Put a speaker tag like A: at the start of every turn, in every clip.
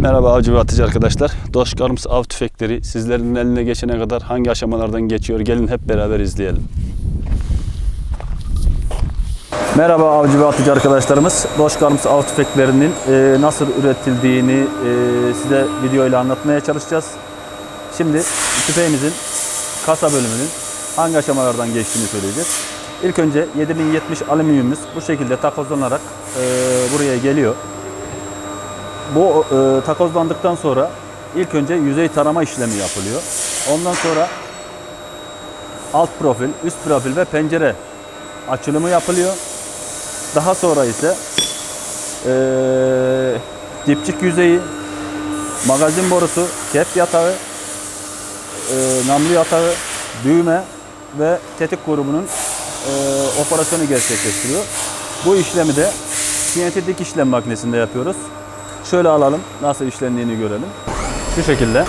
A: Merhaba avcı ve atıcı arkadaşlar. Doşkarms av tüfekleri sizlerin eline geçene kadar hangi aşamalardan geçiyor? Gelin hep beraber izleyelim. Merhaba avcı ve atıcı arkadaşlarımız. Doşkarms av tüfeklerinin e, nasıl üretildiğini e, size video ile anlatmaya çalışacağız. Şimdi tüfeğimizin kasa bölümünün hangi aşamalardan geçtiğini söyleyeceğiz. İlk önce 7070 alüminyumumuz bu şekilde takozlanarak e, buraya geliyor. Bu e, takozlandıktan sonra ilk önce yüzey tarama işlemi yapılıyor. Ondan sonra alt profil, üst profil ve pencere açılımı yapılıyor. Daha sonra ise e, dipçik yüzeyi, magazin borusu, kep yatağı, e, namlu yatağı, düğme ve tetik grubunun e, operasyonu gerçekleştiriyor. Bu işlemi de TNT dik işlem makinesinde yapıyoruz. Şöyle alalım nasıl işlendiğini görelim. Şu şekilde.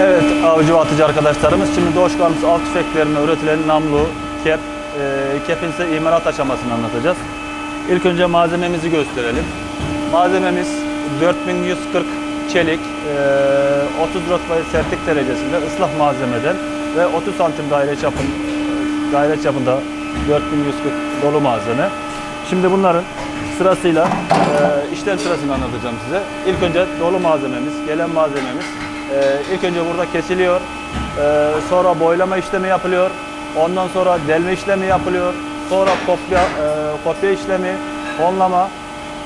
A: Evet avcı atıcı arkadaşlarımız şimdi Doğuş av tüfeklerine üretilen namlu, kep, e, kepin ise imalat aşamasını anlatacağız. İlk önce malzememizi gösterelim. Malzememiz 4140 çelik, e, 30 rotbayı sertlik derecesinde ıslah malzemeden ve 30 santim daire çapın daire çapında 4140 dolu malzeme. Şimdi bunların sırasıyla e, işlem sırasını anlatacağım size. İlk önce dolu malzememiz, gelen malzememiz e, ilk önce burada kesiliyor. E, sonra boylama işlemi yapılıyor. Ondan sonra delme işlemi yapılıyor. Sonra kopya e, kopya işlemi, fonlama,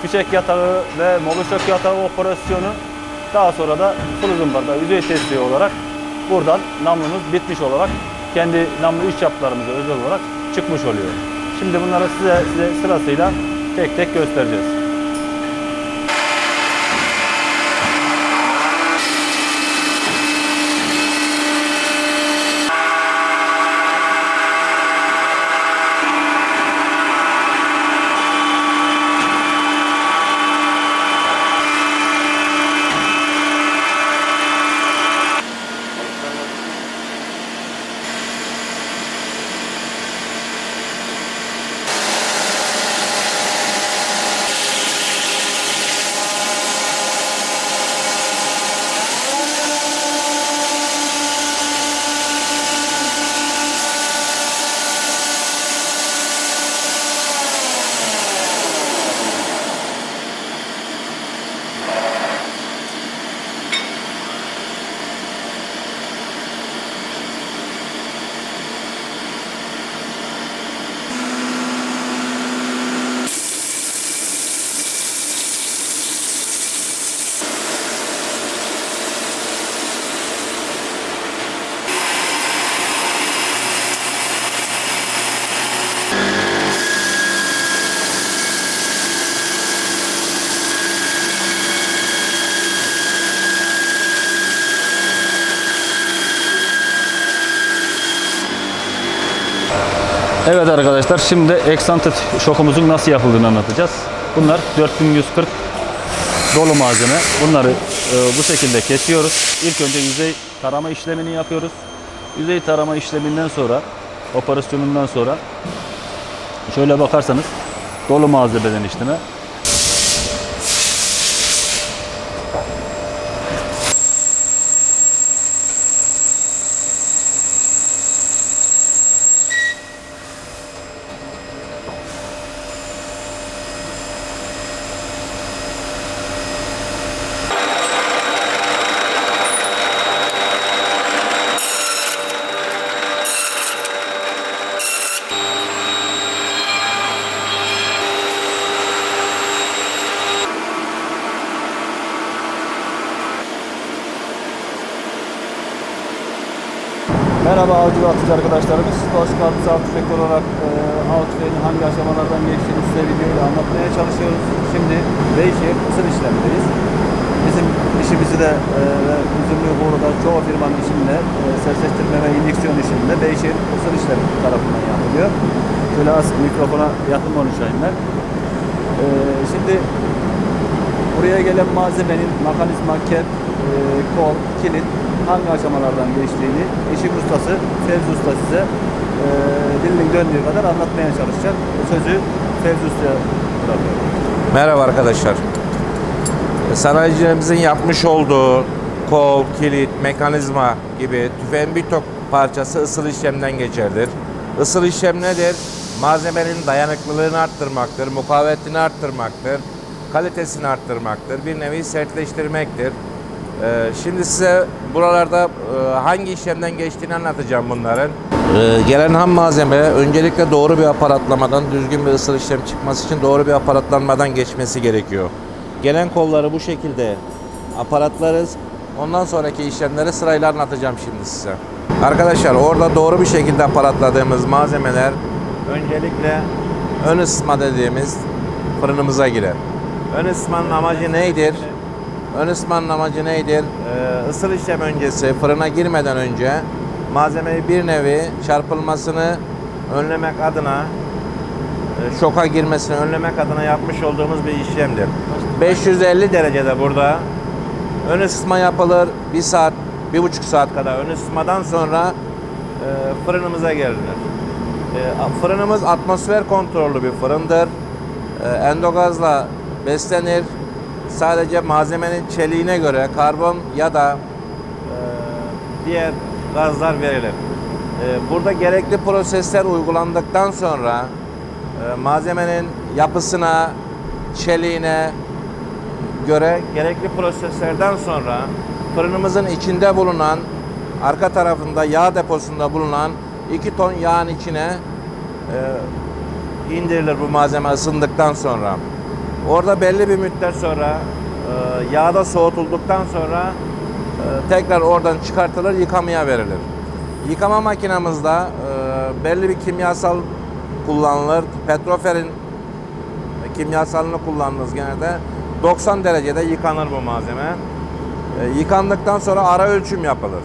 A: fişek yatağı ve moluşok yatağı operasyonu daha sonra da sulu zımbarada yüzey testi olarak buradan namlumuz bitmiş olarak kendi namlu iç yapılarımıza özel olarak çıkmış oluyor. Şimdi bunları size, size sırasıyla tek tek göstereceğiz. Evet arkadaşlar şimdi eksantet şokumuzun nasıl yapıldığını anlatacağız. Bunlar 4140 dolu malzeme. Bunları e, bu şekilde kesiyoruz. İlk önce yüzey tarama işlemini yapıyoruz. Yüzey tarama işleminden sonra operasyonundan sonra şöyle bakarsanız dolu malzemeden işleme. Merhaba avcı ve atıcı arkadaşlarımız. Hoş geldiniz av tüfekli olarak e, av tüfeğinin hangi aşamalardan geçtiğini size anlatmaya çalışıyoruz. Şimdi Beyşehir ısır işlemindeyiz. Bizim işimizi de e, üzümlü burada çoğu firmanın işinde e, sertleştirme ve injeksiyon işinde Beyşehir ısır işlemi tarafından yapılıyor. Şöyle az mikrofona yakın konuşayım ben. E, şimdi buraya gelen malzemenin mekanizma, kep, e, kol, kilit hangi aşamalardan geçtiğini işin ustası Fevzi Usta size e, dilinin döndüğü kadar anlatmaya çalışacak. Sözü Fevzi Usta'ya.
B: Merhaba arkadaşlar. Sanayicilerimizin yapmış olduğu kol, kilit, mekanizma gibi tüfeğin birçok parçası ısıl işlemden geçerdir. Isıl işlem nedir? Malzemenin dayanıklılığını arttırmaktır, mukavemetini arttırmaktır, kalitesini arttırmaktır, bir nevi sertleştirmektir. Ee, şimdi size buralarda e, hangi işlemden geçtiğini anlatacağım bunların. Ee, gelen ham malzeme öncelikle doğru bir aparatlamadan düzgün bir ısıl işlem çıkması için doğru bir aparatlanmadan geçmesi gerekiyor. Gelen kolları bu şekilde aparatlarız. Ondan sonraki işlemleri sırayla anlatacağım şimdi size. Arkadaşlar orada doğru bir şekilde aparatladığımız malzemeler öncelikle ön ısıtma dediğimiz fırınımıza girer. Ön ısıtmanın amacı nedir? Ön ısıtmanın amacı nedir? Ee, ısıl işlem öncesi fırına girmeden önce malzemeyi bir nevi çarpılmasını önlemek adına e, şoka girmesini önlemek adına yapmış olduğumuz bir işlemdir. 550 derecede burada ön ısıtma yapılır. Bir saat, bir buçuk saat kadar ön ısıtmadan sonra e, fırınımıza gelinir. E, fırınımız atmosfer kontrollü bir fırındır. E, endogazla beslenir. Sadece malzemenin çeliğine göre karbon ya da diğer gazlar verilir. E, burada gerekli prosesler uygulandıktan sonra e, malzemenin yapısına, çeliğine göre gerekli proseslerden sonra fırınımızın içinde bulunan arka tarafında yağ deposunda bulunan 2 ton yağın içine e, indirilir bu malzeme ısındıktan sonra. Orada belli bir müddet sonra e, yağda soğutulduktan sonra tekrar oradan çıkartılır yıkamaya verilir. Yıkama makinamızda e, belli bir kimyasal kullanılır. Petroferin kimyasalını kullanırız genelde. 90 derecede yıkanır bu malzeme. E, yıkandıktan sonra ara ölçüm yapılır.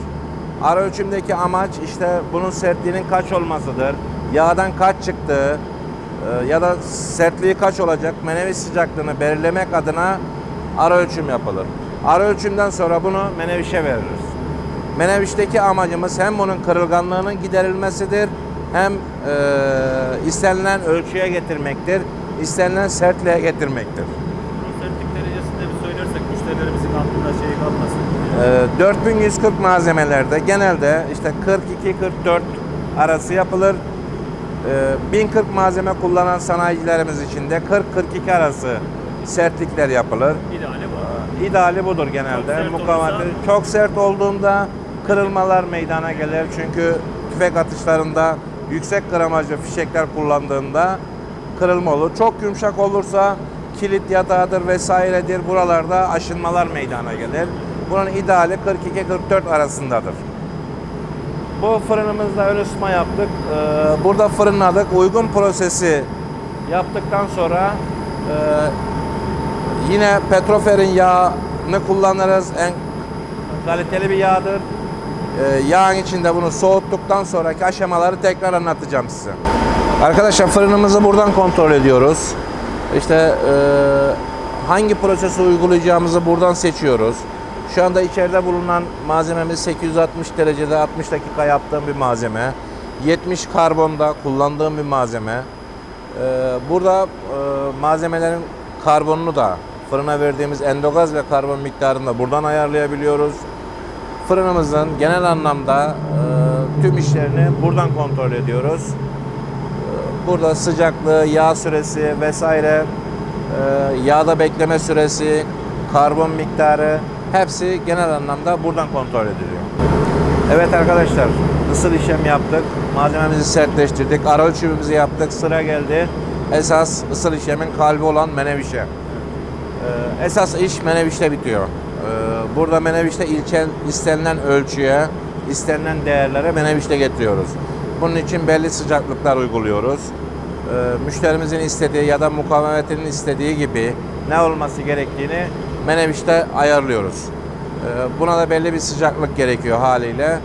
B: Ara ölçümdeki amaç işte bunun sertliğinin kaç olmasıdır. Yağdan kaç çıktığı e, ya da sertliği kaç olacak menevi sıcaklığını belirlemek adına ara ölçüm yapılır. Ara ölçümden sonra bunu menevişe veririz. Menevişteki amacımız hem bunun kırılganlığının giderilmesidir hem e, istenilen ölçüye getirmektir, istenilen sertliğe getirmektir.
A: Sertlik derecesinde bir söylersek müşterilerimizin aklında şey kalmasın.
B: E, 4140 malzemelerde genelde işte 42-44 arası yapılır. E, 1040 malzeme kullanan sanayicilerimiz için de 40-42 arası sertlikler yapılır.
A: İdeali bu.
B: İdeali budur genelde.
A: sert
B: Mukavemeti
A: olursa-
B: çok sert olduğunda kırılmalar meydana gelir. Çünkü tüfek atışlarında yüksek gramajlı fişekler kullandığında kırılma olur. Çok yumuşak olursa kilit yatağıdır vesairedir. Buralarda aşınmalar meydana gelir. Bunun ideali 42-44 arasındadır. Bu fırınımızda ön ısıtma yaptık. Ee, Burada fırınladık. Uygun prosesi yaptıktan sonra e, yine petroferin yağını kullanırız. En kaliteli bir yağdır. Ee, yağın içinde bunu soğuttuktan sonraki aşamaları tekrar anlatacağım size. Arkadaşlar fırınımızı buradan kontrol ediyoruz. İşte e, hangi prosesi uygulayacağımızı buradan seçiyoruz. Şu anda içeride bulunan malzememiz 860 derecede 60 dakika yaptığım bir malzeme. 70 karbonda kullandığım bir malzeme. Ee, burada e, malzemelerin karbonunu da fırına verdiğimiz endogaz ve karbon miktarını da buradan ayarlayabiliyoruz. Fırınımızın genel anlamda e, tüm işlerini buradan kontrol ediyoruz. E, Burada sıcaklığı, yağ süresi vesaire, e, yağda bekleme süresi, karbon miktarı hepsi genel anlamda buradan kontrol ediliyor. Evet arkadaşlar, ısıl işlem yaptık. Malzememizi sertleştirdik. Ara ölçümümüzü yaptık. Sıra geldi. Esas ısıl işlemin kalbi olan menevişe. Ee, esas iş menevişte bitiyor. Ee, burada menevişte ilçen istenilen ölçüye, istenilen değerlere menevişte getiriyoruz. Bunun için belli sıcaklıklar uyguluyoruz. Ee, müşterimizin istediği ya da mukavemetinin istediği gibi ne olması gerektiğini menevişte ayarlıyoruz. Buna da belli bir sıcaklık gerekiyor haliyle.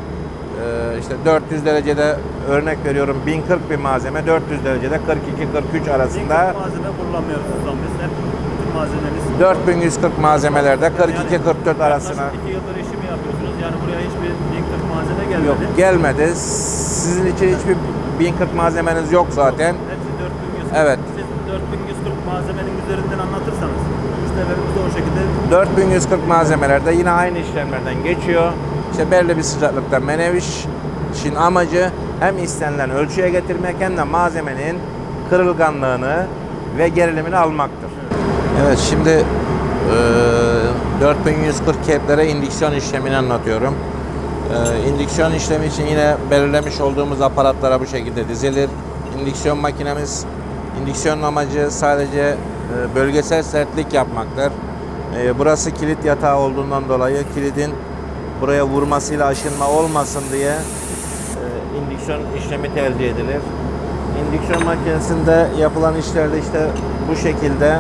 B: İşte 400 derecede örnek veriyorum 1040 bir malzeme 400 derecede 42-43 arasında
A: malzeme kullanmıyoruz biz. Hep malzememiz.
B: 4140 malzemelerde 42-44 arasına
A: Yaklaşık 2 yıldır işimi yapıyorsunuz. Yani buraya hiçbir 1040 malzeme gelmedi.
B: yok gelmedi. Sizin için hiçbir 1040 malzemeniz yok zaten.
A: Hepsi 4140.
B: Evet.
A: Siz 4140 malzemenin üzerinden anlatırsanız müşterilerimiz de o şekilde
B: 4140 malzemelerde yine aynı işlemlerden geçiyor. İşte belli bir sıcaklıkta meneviş işin amacı hem istenilen ölçüye getirmek hem de malzemenin kırılganlığını ve gerilimini almaktır. Evet şimdi e, 4140 keplere indüksiyon işlemini anlatıyorum. E, indüksiyon işlemi için yine belirlemiş olduğumuz aparatlara bu şekilde dizilir. İndüksiyon makinemiz, indüksiyon amacı sadece e, bölgesel sertlik yapmaktır. E, burası kilit yatağı olduğundan dolayı kilidin buraya vurmasıyla aşınma olmasın diye e, indüksiyon işlemi tercih edilir. İndüksiyon makinesinde yapılan işlerde işte bu şekilde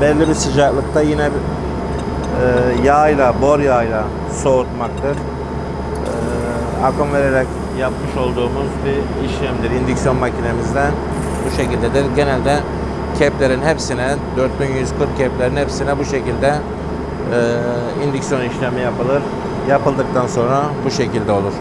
B: belli bir sıcaklıkta yine e, yağıyla, bor yağıyla soğutmaktır. E, akım vererek yapmış olduğumuz bir işlemdir indüksiyon makinemizden. Bu şekildedir. Genelde keplerin hepsine, 4140 keplerin hepsine bu şekilde e, indüksiyon işlemi yapılır. Yapıldıktan sonra bu şekilde olur.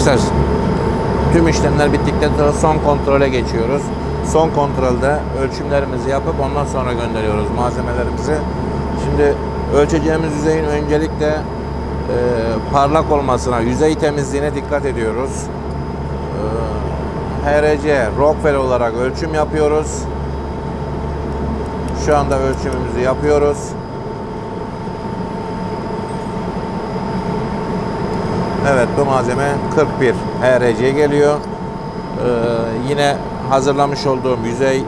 B: Arkadaşlar tüm işlemler bittikten sonra son kontrole geçiyoruz. Son kontrolde ölçümlerimizi yapıp ondan sonra gönderiyoruz malzemelerimizi. Şimdi ölçeceğimiz yüzeyin öncelikle e, parlak olmasına, yüzey temizliğine dikkat ediyoruz. E, HRC, Rockwell olarak ölçüm yapıyoruz. Şu anda ölçümümüzü yapıyoruz. Evet bu malzeme 41 HRC geliyor. Ee, yine hazırlamış olduğum yüzey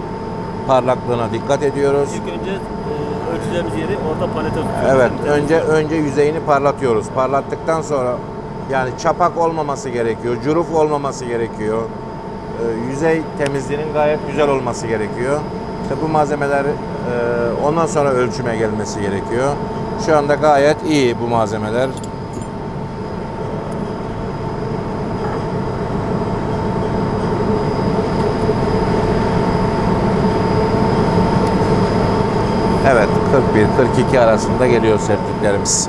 B: parlaklığına dikkat ediyoruz.
A: ilk önce e, ölçeceğimiz yeri orada palete tutuyoruz.
B: Evet önce önce yüzeyini parlatıyoruz. Parlattıktan sonra yani çapak olmaması gerekiyor, curuf olmaması gerekiyor. Ee, yüzey temizliğinin gayet güzel olması gerekiyor. İşte bu malzemeler e, ondan sonra ölçüme gelmesi gerekiyor. Şu anda gayet iyi bu malzemeler. Evet 41-42 arasında geliyor sertliklerimiz.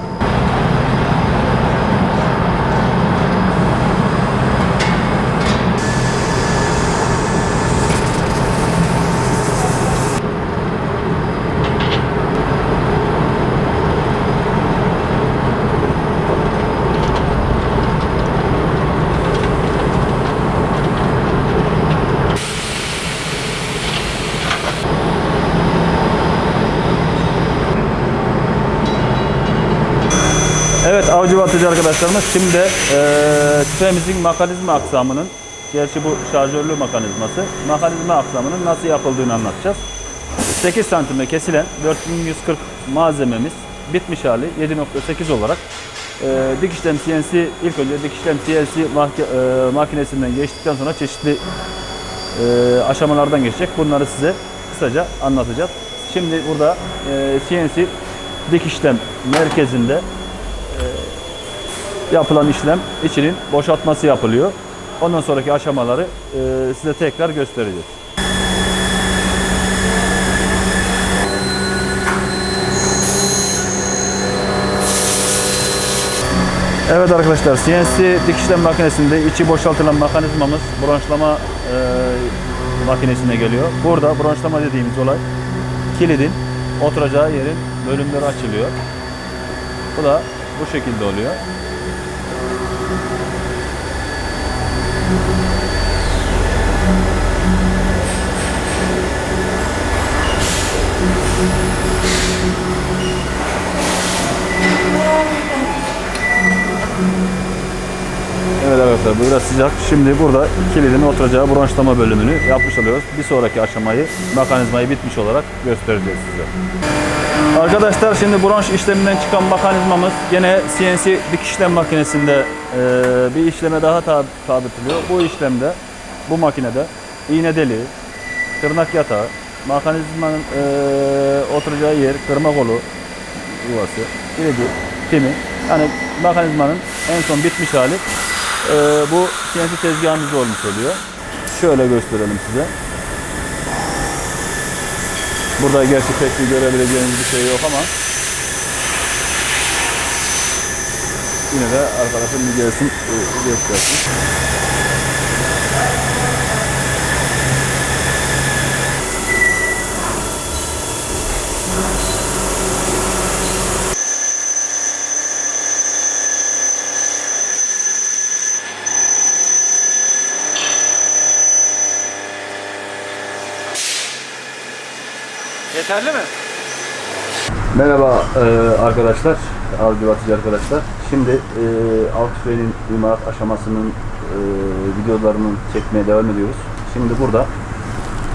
A: Atıcı arkadaşlarımız şimdi e, tüfeğimizin mekanizma aksamının gerçi bu şarjörlü mekanizması mekanizma aksamının nasıl yapıldığını anlatacağız. 8 santime kesilen 4140 malzememiz bitmiş hali 7.8 olarak e, dikişlem CNC ilk önce dikişlem CNC mahke- e, makinesinden geçtikten sonra çeşitli e, aşamalardan geçecek. Bunları size kısaca anlatacağız. Şimdi burada e, CNC dikişlem merkezinde yapılan işlem içinin boşaltması yapılıyor. Ondan sonraki aşamaları e, size tekrar göstereceğiz. Evet arkadaşlar CNC dikişlem makinesinde içi boşaltılan mekanizmamız bronşlama e, makinesine geliyor. Burada bronşlama dediğimiz olay kilidin oturacağı yerin bölümleri açılıyor. Bu da bu şekilde oluyor. Evet arkadaşlar biraz sıcak. Şimdi burada kilidin oturacağı branşlama bölümünü yapmış oluyoruz. Bir sonraki aşamayı mekanizmayı bitmiş olarak göstereceğiz size. Arkadaşlar şimdi bronş işleminden çıkan mekanizmamız gene CNC dikiş işlem makinesinde e, bir işleme daha tabi, tabi tutuluyor. Bu işlemde bu makinede iğne deliği, tırnak yatağı, mekanizmanın e, oturacağı yer, kırma kolu yuvası, kilidi, pimi. Yani mekanizmanın en son bitmiş hali e, bu CNC tezgahımızda olmuş oluyor. Şöyle gösterelim size. Burada gerçi pek bir görebileceğiniz bir şey yok ama yine de arkadaşım bir gelsin e, göstersin.
C: Yeterli mi?
A: Merhaba e, arkadaşlar, avcı batıcı arkadaşlar. Şimdi e, av tüfeğinin imalat aşamasının e, videolarını çekmeye devam ediyoruz. Şimdi burada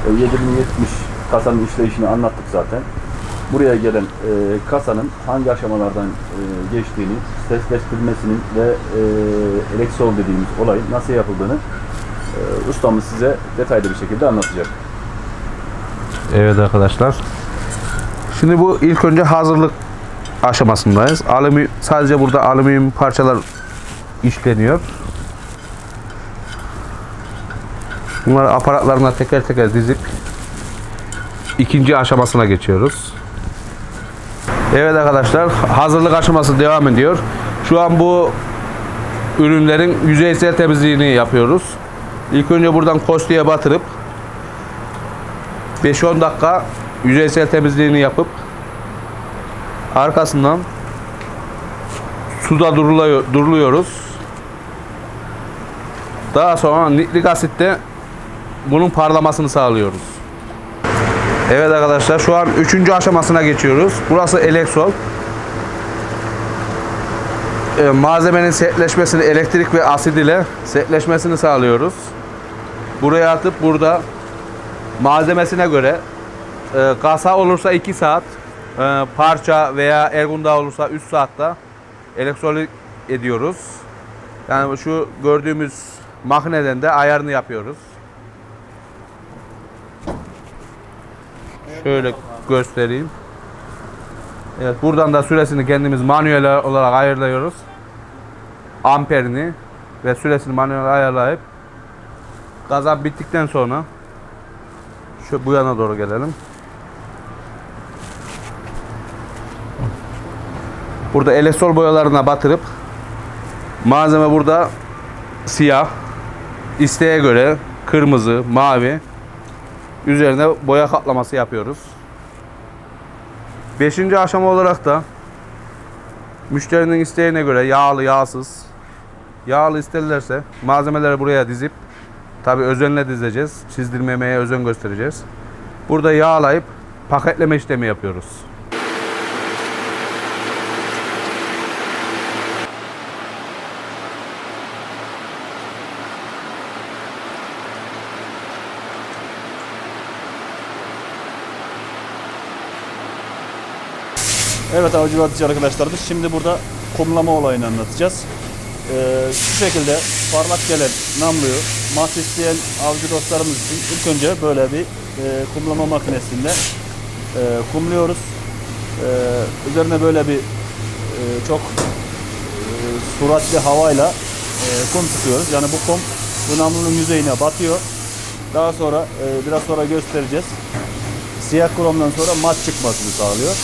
A: e, 7070 kasanın işleyişini anlattık zaten. Buraya gelen e, kasanın hangi aşamalardan e, geçtiğini, sesleştirilmesinin ve e, eleksol dediğimiz olayın nasıl yapıldığını e, ustamız size detaylı bir şekilde anlatacak.
C: Evet arkadaşlar. Şimdi bu ilk önce hazırlık aşamasındayız. Alüminyum sadece burada alüminyum parçalar işleniyor. Bunları aparatlarına teker teker dizip ikinci aşamasına geçiyoruz. Evet arkadaşlar hazırlık aşaması devam ediyor. Şu an bu ürünlerin yüzeysel temizliğini yapıyoruz. İlk önce buradan kostiye batırıp 5-10 dakika yüzeysel temizliğini yapıp arkasından suda duruluyor, duruluyoruz. Daha sonra nitrik asitte bunun parlamasını sağlıyoruz. Evet arkadaşlar şu an 3. aşamasına geçiyoruz. Burası eleksol. Ee, malzemenin sertleşmesini elektrik ve asit ile sertleşmesini sağlıyoruz. Buraya atıp burada malzemesine göre e, kasa olursa 2 saat, e, parça veya ergunda olursa 3 saatte elektrolik ediyoruz. Yani şu gördüğümüz makineden de ayarını yapıyoruz. Şöyle göstereyim. Evet buradan da süresini kendimiz manuel olarak ayarlıyoruz. Amperini ve süresini manuel ayarlayıp gazap bittikten sonra şu bu yana doğru gelelim. Burada elesol boyalarına batırıp malzeme burada siyah isteğe göre kırmızı, mavi üzerine boya kaplaması yapıyoruz. Beşinci aşama olarak da müşterinin isteğine göre yağlı, yağsız yağlı isterlerse malzemeleri buraya dizip Tabi özenle dizeceğiz. Çizdirmemeye özen göstereceğiz. Burada yağlayıp paketleme işlemi yapıyoruz.
A: Evet avcı ve atıcı arkadaşlarımız şimdi burada kumlama olayını anlatacağız. Ee, şu şekilde parlak gelen namluyu mat isteyen avcı dostlarımız için ilk önce böyle bir e, kumlama makinesinde e, kumluyoruz. E, üzerine böyle bir e, çok e, suratli havayla e, kum tutuyoruz. Yani bu kum bu namlunun yüzeyine batıyor. Daha sonra e, biraz sonra göstereceğiz. Siyah kromdan sonra mat çıkmasını sağlıyor.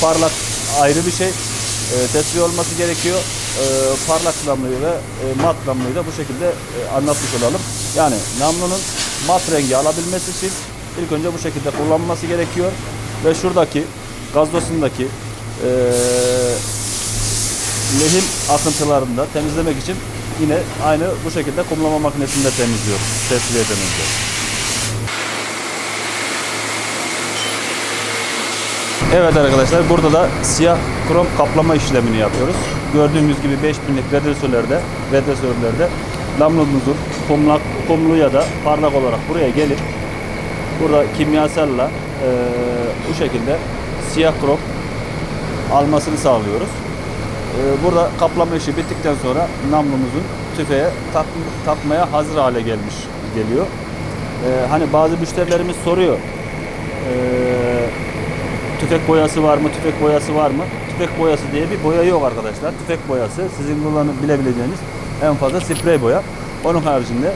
A: Parlak ayrı bir şey. E, tespih olması gerekiyor. E, parlak ve e, mat namluyu da bu şekilde e, anlatmış olalım. Yani namlunun mat rengi alabilmesi için ilk önce bu şekilde kullanılması gerekiyor. Ve şuradaki gazdosundaki e, lehim akıntılarını da temizlemek için yine aynı bu şekilde kumlama makinesinde temizliyoruz. Tesviye temizliyoruz. Evet arkadaşlar burada da siyah krom kaplama işlemini yapıyoruz. Gördüğümüz gibi 5000'lik redresörlerde, redresörlerde namlumuzun kumlak, kumlu ya da parlak olarak buraya gelip burada kimyasalla e, bu şekilde siyah krop almasını sağlıyoruz. E, burada kaplama işi bittikten sonra namlumuzun tüfeğe tak, takmaya hazır hale gelmiş geliyor. E, hani bazı müşterilerimiz soruyor. E, tüfek boyası var mı? Tüfek boyası var mı? Tüfek boyası diye bir boya yok arkadaşlar. Tüfek boyası sizin kullanıp bilebileceğiniz en fazla sprey boya. Onun haricinde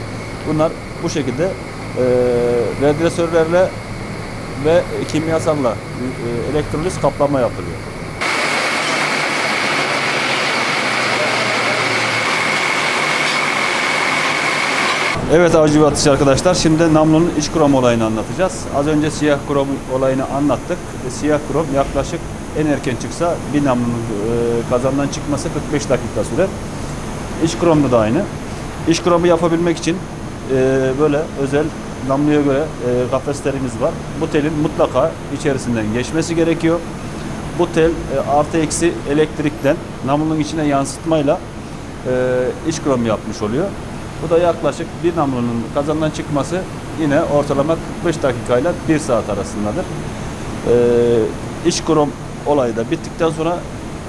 A: bunlar bu şekilde e, regresörlerle ve kimyasalla e, elektroliz kaplama yapılıyor. Evet avcı ve atış arkadaşlar. Şimdi namlunun iç krom olayını anlatacağız. Az önce siyah krom olayını anlattık. E, Siyah krom yaklaşık en erken çıksa bir namlunun e, kazandan çıkması 45 dakika sürer. İç kromda da aynı. İç kromu yapabilmek için e, böyle özel namluya göre kafeslerimiz var. Bu telin mutlaka içerisinden geçmesi gerekiyor. Bu tel artı eksi elektrikten namlunun içine yansıtmayla iç krom yapmış oluyor. Bu da yaklaşık bir namlunun kazandan çıkması yine ortalama 45 dakikayla 1 saat arasındadır. E, iç krom olayı da bittikten sonra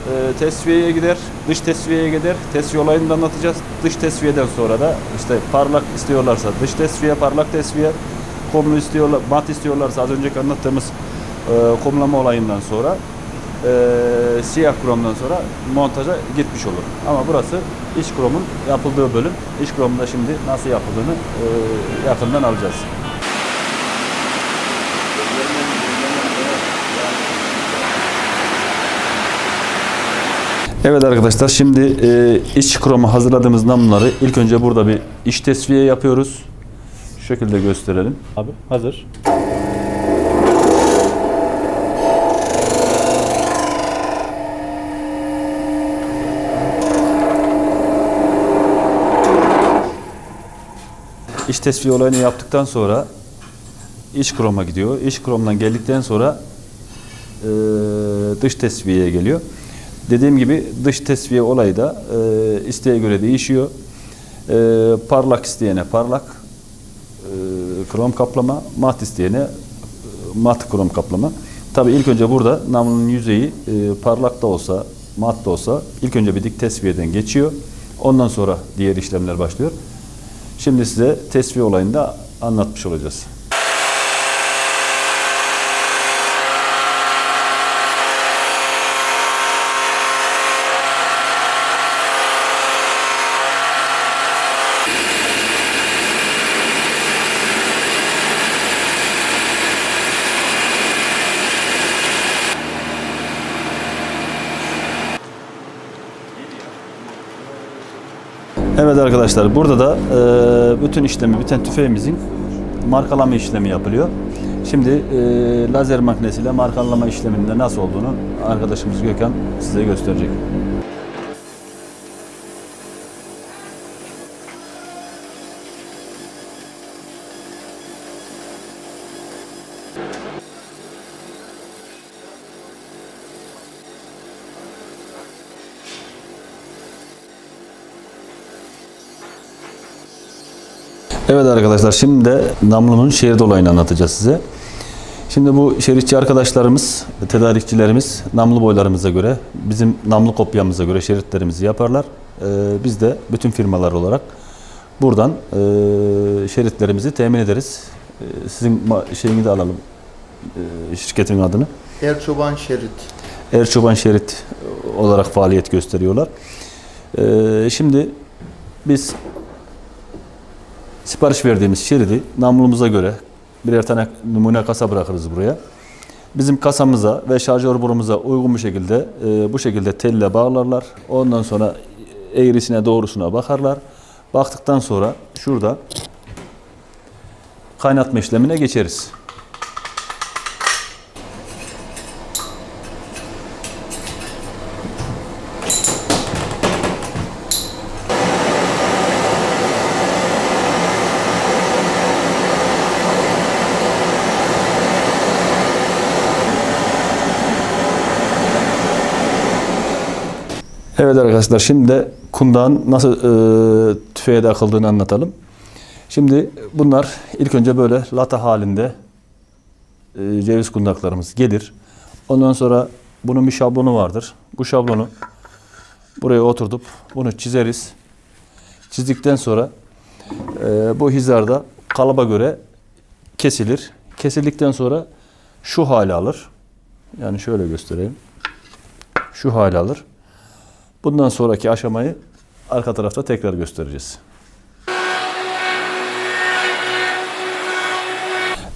A: e, tesviyeye gider, dış tesviyeye gider. Tesviye olayını da anlatacağız. Dış tesviyeden sonra da işte parlak istiyorlarsa dış tesviye, parlak tesviye, komlu istiyorlar, mat istiyorlarsa az önceki anlattığımız e, komlama olayından sonra e, siyah kromdan sonra montaja gitmiş olur. Ama burası iç kromun yapıldığı bölüm. İç kromun da şimdi nasıl yapıldığını e, yakından alacağız. Evet arkadaşlar şimdi e, iç kromu hazırladığımız namluları ilk önce burada bir iç tesviye yapıyoruz. Şu şekilde gösterelim. Abi hazır. İç tesviye olayını yaptıktan sonra iç kroma gidiyor. İç kromdan geldikten sonra e, dış tesviyeye geliyor. Dediğim gibi dış tesviye olayı da e, isteğe göre değişiyor. E, parlak isteyene parlak e, krom kaplama, mat isteyene e, mat krom kaplama. Tabii ilk önce burada namlunun yüzeyi e, parlak da olsa, mat da olsa ilk önce bir dik tesviyeden geçiyor. Ondan sonra diğer işlemler başlıyor. Şimdi size tesviye olayını da anlatmış olacağız. Evet arkadaşlar burada da e, bütün işlemi biten tüfeğimizin markalama işlemi yapılıyor. Şimdi e, lazer makinesiyle markalama işleminde nasıl olduğunu arkadaşımız Gökhan size gösterecek. Evet arkadaşlar şimdi de namlunun şerit olayını anlatacağız size. Şimdi bu şeritçi arkadaşlarımız, tedarikçilerimiz namlu boylarımıza göre, bizim namlu kopyamıza göre şeritlerimizi yaparlar. Ee, biz de bütün firmalar olarak buradan e, şeritlerimizi temin ederiz. Ee, sizin şeyini de alalım, e, şirketin adını.
D: Erçoban Şerit.
A: Erçoban Şerit olarak faaliyet gösteriyorlar. Ee, şimdi biz sipariş verdiğimiz şeridi namlumuza göre birer tane numune kasa bırakırız buraya. Bizim kasamıza ve şarjör borumuza uygun bir şekilde e, bu şekilde telle bağlarlar. Ondan sonra eğrisine doğrusuna bakarlar. Baktıktan sonra şurada kaynatma işlemine geçeriz. Evet arkadaşlar şimdi de kundağın nasıl e, tüfeğe takıldığını anlatalım. Şimdi bunlar ilk önce böyle lata halinde e, ceviz kundaklarımız gelir. Ondan sonra bunun bir şablonu vardır. Bu şablonu buraya oturtup bunu çizeriz. Çizdikten sonra e, bu hizarda kalıba göre kesilir. Kesildikten sonra şu hale alır. Yani şöyle göstereyim. Şu hale alır. Bundan sonraki aşamayı arka tarafta tekrar göstereceğiz.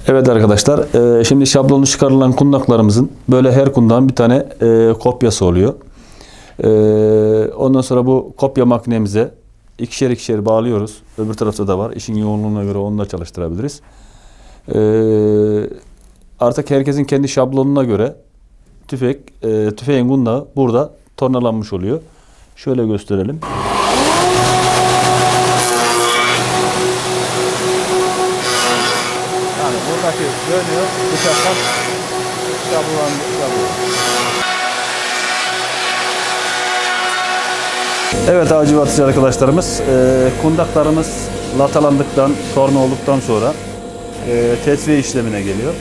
A: Evet arkadaşlar, e, şimdi şablonu çıkarılan kundaklarımızın böyle her kundağın bir tane e, kopyası oluyor. E, ondan sonra bu kopya makinemize ikişer ikişer bağlıyoruz. Öbür tarafta da var. İşin yoğunluğuna göre onu da çalıştırabiliriz. Artık herkesin kendi şablonuna göre tüfek, e, tüfeğin kundağı burada tornalanmış oluyor. Şöyle gösterelim. Yani buradaki dönüyor, bıçaktan şablon Evet avcı atıcı arkadaşlarımız, e, kundaklarımız latalandıktan, torna olduktan sonra e, tesviye işlemine geliyor.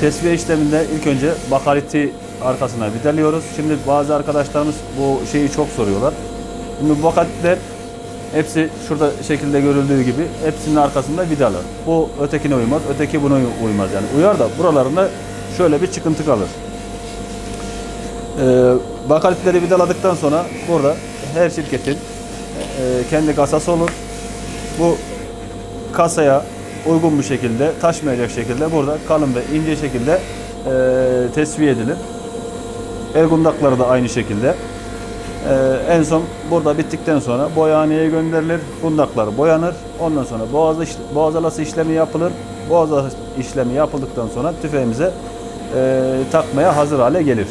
A: Tesviye işleminde ilk önce bakaliti arkasına vidalıyoruz. Şimdi bazı arkadaşlarımız bu şeyi çok soruyorlar. Şimdi bu hepsi şurada şekilde görüldüğü gibi hepsinin arkasında vidalı. Bu ötekine uymaz, öteki buna uymaz yani. Uyar da buralarında şöyle bir çıkıntı kalır. Ee, bakalitleri vidaladıktan sonra burada her şirketin e, kendi kasası olur. Bu kasaya uygun bir şekilde taşmayacak şekilde burada kalın ve ince şekilde e, tesviye edilir. El kundakları da aynı şekilde. Ee, en son burada bittikten sonra boyaneye gönderilir. Kundaklar boyanır. Ondan sonra boğaz, iş, boğaz alası işlemi yapılır. Boğaz alası işlemi yapıldıktan sonra tüfeğimize e, takmaya hazır hale gelir.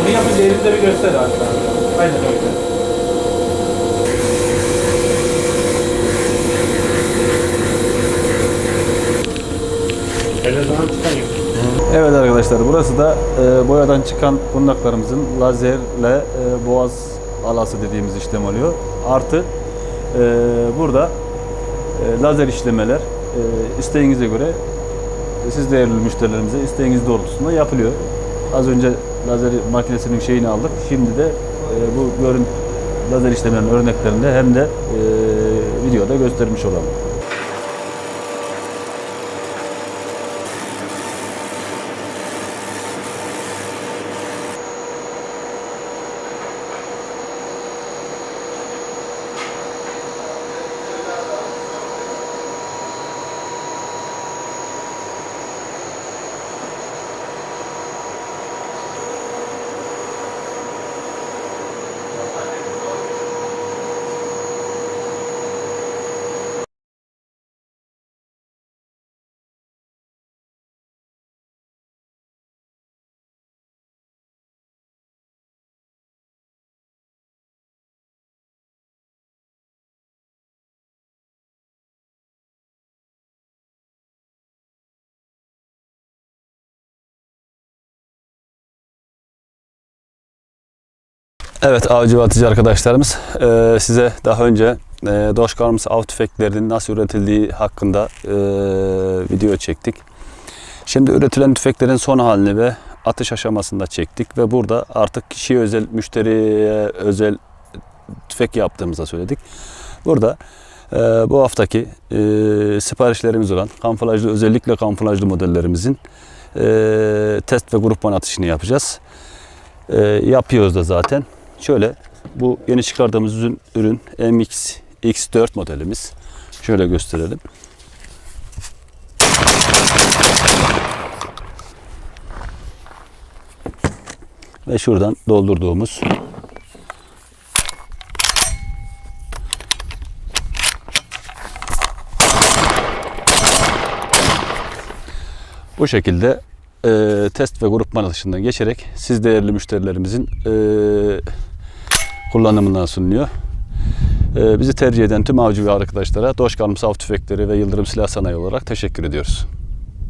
D: Onu yapınca elimde bir göster hatta. Aynen öyle. Çıkarayım.
A: Evet arkadaşlar burası da e, boyadan çıkan kundaklarımızın lazerle e, boğaz alası dediğimiz işlem oluyor. Artı e, burada e, lazer işlemeler e, isteğinize göre siz değerli müşterilerimize isteğiniz doğrultusunda yapılıyor. Az önce lazer makinesinin şeyini aldık. Şimdi de e, bu görün lazer işlemlerinin örneklerinde hem de e, videoda göstermiş olalım. Evet avcı ve atıcı arkadaşlarımız eee, size daha önce eee Doşkarmız av tüfeklerinin nasıl üretildiği hakkında eee, video çektik. Şimdi üretilen tüfeklerin son halini ve atış aşamasında çektik ve burada artık kişiye özel, müşteriye özel tüfek yaptığımızda söyledik. Burada eee, bu haftaki siparişlerimiz olan kamuflajlı özellikle kamuflajlı modellerimizin test ve grupman atışını yapacağız. Yapıyoruz da zaten. Şöyle bu yeni çıkardığımız ürün, MX X4 modelimiz. Şöyle gösterelim. Ve şuradan doldurduğumuz bu şekilde e, test ve grupman atışından geçerek siz değerli müşterilerimizin e, kullanımına sunuluyor. E, bizi tercih eden tüm avcı ve arkadaşlara Doşkalm Av Tüfekleri ve Yıldırım Silah Sanayi olarak teşekkür ediyoruz.